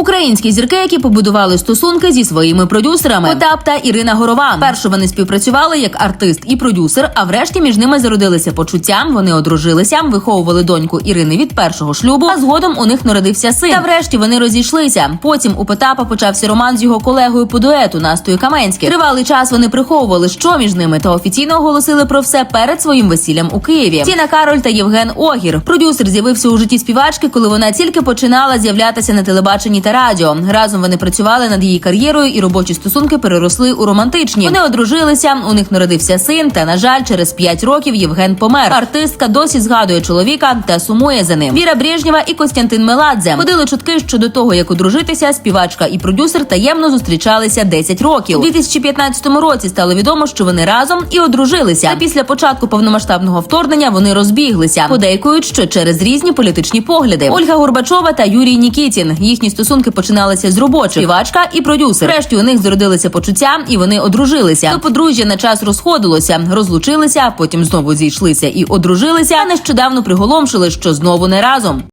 Українські зірки, які побудували стосунки зі своїми продюсерами Потап та Ірина Горова. Першу вони співпрацювали як артист і продюсер. А врешті між ними зародилися почуття. Вони одружилися, виховували доньку Ірини від першого шлюбу. А згодом у них народився син. Та врешті вони розійшлися. Потім у Потапа почався роман з його колегою по дуету Настою Каменським. Тривалий час вони приховували, що між ними, та офіційно оголосили про все перед своїм весіллям у Києві. Тіна Кароль та Євген Огір. Продюсер з'явився у житті співачки, коли вона тільки починала з'являтися на телебаченні та радіо. Разом вони працювали над її кар'єрою, і робочі стосунки переросли у романтичні. Вони одружилися. У них народився син. Та на жаль, через 5 років Євген помер. Артистка досі згадує чоловіка та сумує за ним. Віра Брежнєва і Костянтин Меладзе ходили чутки, що до того як одружитися, співачка і продюсер таємно зустрічалися 10 років. У 2015 році стало відомо, що вони разом і одружилися. А після початку повномасштабного вторгнення вони розбіглися. Подейкують, що через різні політичні погляди. Ольга Горбачова та Юрій Нікітін. Їхні стосунки починалися з робочих співачка і продюсер. Врешті у них зародилися почуття, і вони одружилися. До подружжя на час розходилося, розлучилися, потім знову зійшлися і одружилися. А нещодавно приголомшили, що знову не разом.